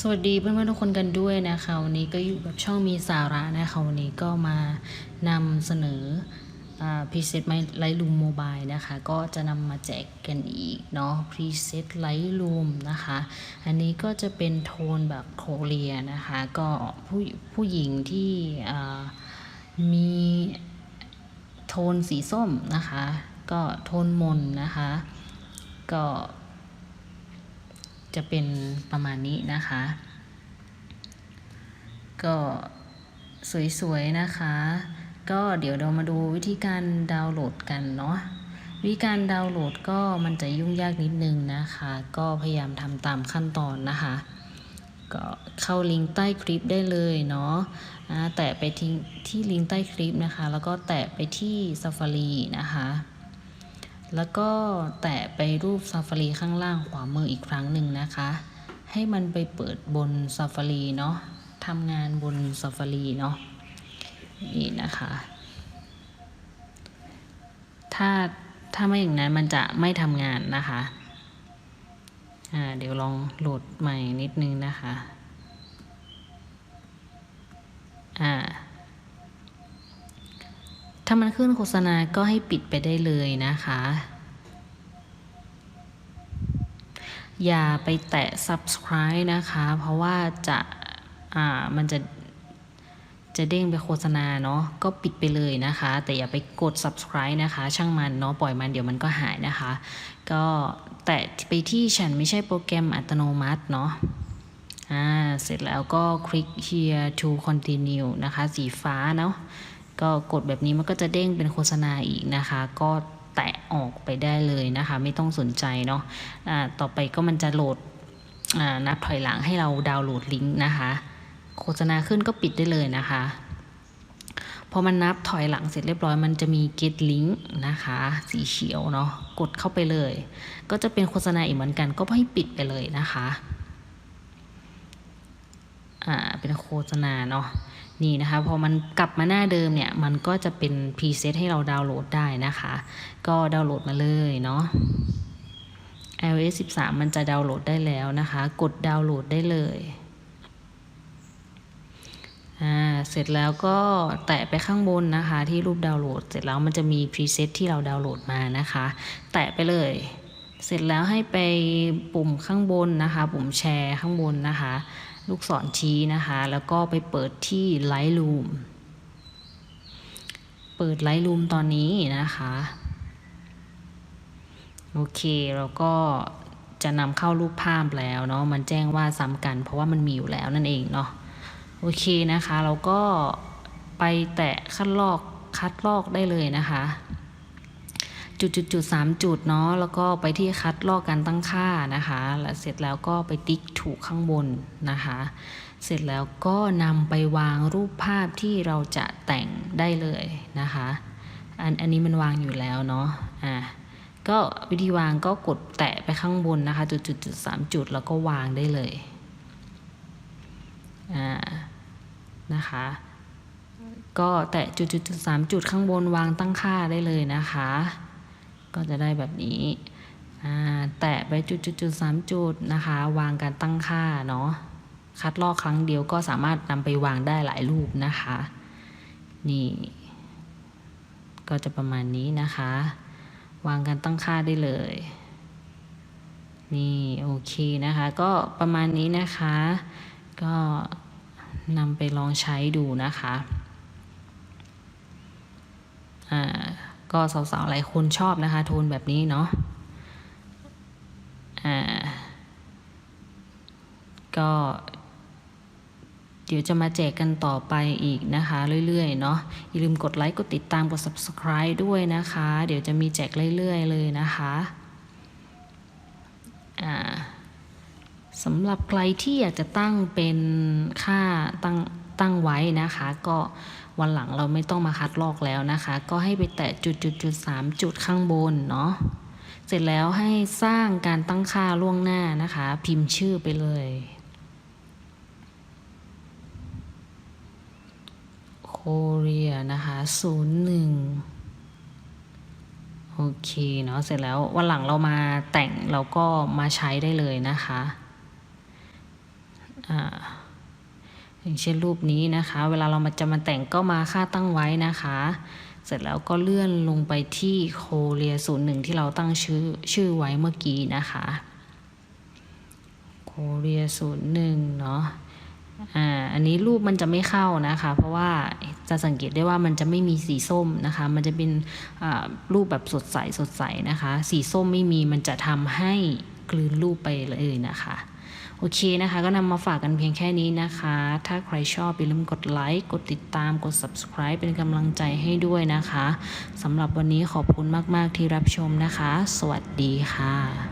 สวัสดีเพื่อนๆทุกคนกันด้วยนะคะวันนี้ก็อยู่กับช่องมีสาระนะคะวันนี้ก็มานำเสนอพรีเซตไลท์ลูมโมบายนะคะก็จะนำมาแจกกันอีกเนาะพรีเซตไลท์ลูมนะคะอันนี้ก็จะเป็นโทนแบบโคเรียนะคะก็ผู้ผู้หญิงที่มีโทนสีส้มนะคะ ก็โทนมนนะคะ ก็ จะเป็นประมาณนี้นะคะ ก็สวยๆนะคะ ก็เดี๋ยวเรามาดูวิธีการดาวน์โหลดกันเนาะวิธีการดาวน์โหลดก็มันจะยุ่งยากนิดนึงนะคะ ก็พยายามทำตามขั้นตอนนะคะ ก็เข้าลิงก์ใต้คลิปได้เลยเนาะแตะไปที่ที่ลิงก์ใต้คลิปนะคะ แล้วก็แตะไปที่ Safari นะคะ แล้วก็แตะไปรูป Safari ข้างล่างขวามืออีกครั้งหนึ่งนะคะ ให้มันไปเปิดบน Safari เนาะทำงานบน Safari เนาะนี่นะคะ ถ้าถ้าไม่อย่างนั้นมันจะไม่ทำงานนะคะอ่าเดี๋ยวลองโหลดใหม่นิดนึงนะคะอ่า ถ้ามันขึ้นโฆษณาก็ให้ปิดไปได้เลยนะคะ อย่าไปแตะ subscribe นะคะ เพราะว่าจะอ่ามันจะจะเด้งไปโฆษณาเนาะก็ปิดไปเลยนะคะ แต่อย่าไปกด subscribe นะคะ ช่างมันเนาะปล่อยมันเดี๋ยวมันก็หายนะคะ ก็แตะไปที่ฉันไม่ใช่โปรแกรมอัตโนมัติเนาะอ่าเสร็จแล้วก็คลิก here to continue นะคะ สีฟ้าเนาะ ก็กดแบบนี้มันก็จะเด้งเป็นโฆษณาอีกนะคะ ก็แตะออกไปได้เลยนะคะ ไม่ต้องสนใจเนาะะต่อไปก็มันจะโหลดนับถอยหลังให้เราดาวน์โหลดลิงก์นะคะ โฆษณาขึ้นก็ปิดได้เลยนะคะพอมันนับถอยหลังเสร็จเรียบร้อยมันจะมี get link นะคะ สีเขียวเนาะกดเข้าไปเลย ก็จะเป็นโฆษณาอีกเหมือนกันก็ให้ปิดไปเลยนะคะ อ่าเป็นโฆษณาเนาะนี่นะคะพอมันกลับมาหน้าเดิมเนี่ย มันก็จะเป็นพรีเซตให้เราดาวน์โหลดได้นะคะ ก็ดาวน์โหลดมาเลยเนาะ iOS 13 มันจะดาวน์โหลดได้แล้วนะคะ กดดาวน์โหลดได้เลยอ่าเสร็จแล้วก็แตะไปข้างบนนะคะที่รูปดาวน์โหลด เสร็จแล้วมันจะมีพรีเซตที่เราดาวน์โหลดมานะคะ แตะไปเลย เสร็จแล้วให้ไปปุ่มข้างบนนะคะ ปุ่มแชร์ข้างบนนะคะ ลูกศรชี้นะคะ แล้วก็ไปเปิดที่ Lightroom เปิด Lightroom ตอนนี้นะคะ โอเคเราก็จะนำเข้ารูปภาพแล้วเนาะมันแจ้งว่าซ้ำกัน เพราะว่ามันมีอยู่แล้วนั่นเองเนาะโอเคนะคะ เราก็ไปแตะคัดลอกคัดลอกได้เลยนะคะ จุดจุดจุดสามจุดเนาะแล้วก็ไปที่คัดลอกการตั้งค่านะคะแล้วเสร็จแล้วก็ไปติ๊กถูกข้างบนนะคะ เสร็จแล้วก็นำไปวางรูปภาพที่เราจะแต่งได้เลยนะคะอันอันนี้มันวางอยู่แล้วเนาะอ่าก็วิธีวางก็กดแตะไปข้างบนนะคะจุดจุดจุดสามจุดแล้วก็วางได้เลยอ่านะคะก็แตะจุดจุดจุดสามจุดข้างบนวางตั้งค่าได้เลยนะคะ ก็จะได้แบบนี้แตะไปจุดจุดจุดสามจุดนะคะ วางการตั้งค่าเนาะคัดลอกครั้งเดียวก็สามารถนำไปวางได้หลายรูปนะคะ นี่ ก็จะประมาณนี้นะคะ วางการตั้งค่าได้เลย นี่โอเคนะคะ ก็ประมาณนี้นะคะ ก็นำไปลองใช้ดูนะคะ อ่า ก็สาวๆหลายคนชอบนะคะ โทนแบบนี้เนาะอ่าก็เดี๋ยวจะมาแจกกันต่อไปอีกนะคะ เรื่อยๆเนาะอย่าลืมกดไลค์กดติดตามกด subscribe ด้วยนะคะ เดี๋ยวจะมีแจกเรื่อยๆเลยนะคะอ่าสำหรับใครที่อยากจะตั้งเป็นค่าตั้งตั้งไว้นะคะ ก็ วันหลังเราไม่ต้องมาคัดลอกแล้วนะคะ ก็ให้ไปแตะจุดจุดจุดสามจุดข้างบนเนาะเสร็จแล้วให้สร้างการตั้งค่าล่วงหน้านะคะ พิมพ์ชื่อไปเลยโคเรียนะคะศูนย์หนึ่งโอเคเนาะเสร็จแล้ววันหลังเรามาแต่งเราก็มาใช้ได้เลยนะคะอ่า อย่างเช่นรูปนี้นะคะ เวลาเรามาจะมาแต่งก็มาค่าตั้งไว้นะคะ เสร็จแล้วก็เลื่อนลงไปที่โคเรียศูนย์หนึ่งที่เราตั้งชื่อชื่อไว้เมื่อกี้นะคะโคเรียศูนย์หนึ่งเนาะอ่าอันนี้รูปมันจะไม่เข้านะคะ เพราะว่าจะสังเกตได้ว่ามันจะไม่มีสีส้มนะคะ มันจะเป็นรูปแบบสดใสสดใสนะคะ สีส้มไม่มีมันจะทำให้กลืนรูปไปเลยนะคะ โอเคนะคะ ก็นำมาฝากกันเพียงแค่นี้นะคะ ถ้าใครชอบอย่าลืมกดไลค์กดติดตามกด subscribe เป็นกำลังใจให้ด้วยนะคะสำหรับวันนี้ขอบคุณมาก ๆ ที่รับชมนะคะ สวัสดีค่ะ